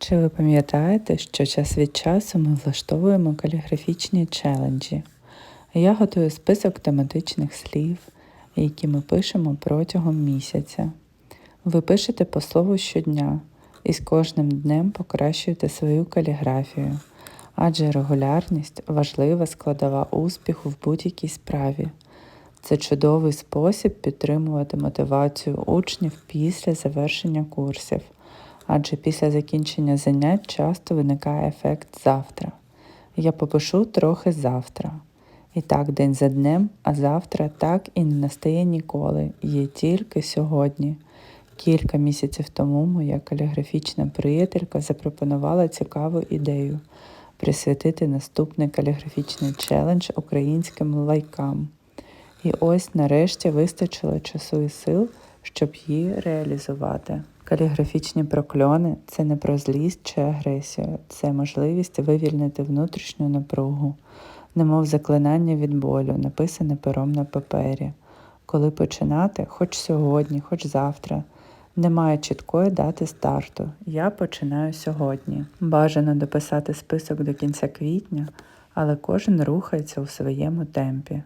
Чи ви пам'ятаєте, що час від часу ми влаштовуємо каліграфічні челенджі? Я готую список тематичних слів, які ми пишемо протягом місяця. Ви пишете по слову щодня і з кожним днем покращуєте свою каліграфію, адже регулярність важлива складова успіху в будь-якій справі. Це чудовий спосіб підтримувати мотивацію учнів після завершення курсів, адже після закінчення занять часто виникає ефект завтра. Я попишу трохи завтра. І так день за днем, а завтра так і не настає ніколи, є тільки сьогодні. Кілька місяців тому моя каліграфічна приятелька запропонувала цікаву ідею присвятити наступний каліграфічний челендж українським лайкам. І ось нарешті вистачило часу і сил, щоб її реалізувати. Каліграфічні прокльони це не про злість чи агресію, це можливість вивільнити внутрішню напругу, немов заклинання від болю, написане пером на папері. Коли починати, хоч сьогодні, хоч завтра. Немає чіткої дати старту. Я починаю сьогодні. Бажано дописати список до кінця квітня, але кожен рухається у своєму темпі.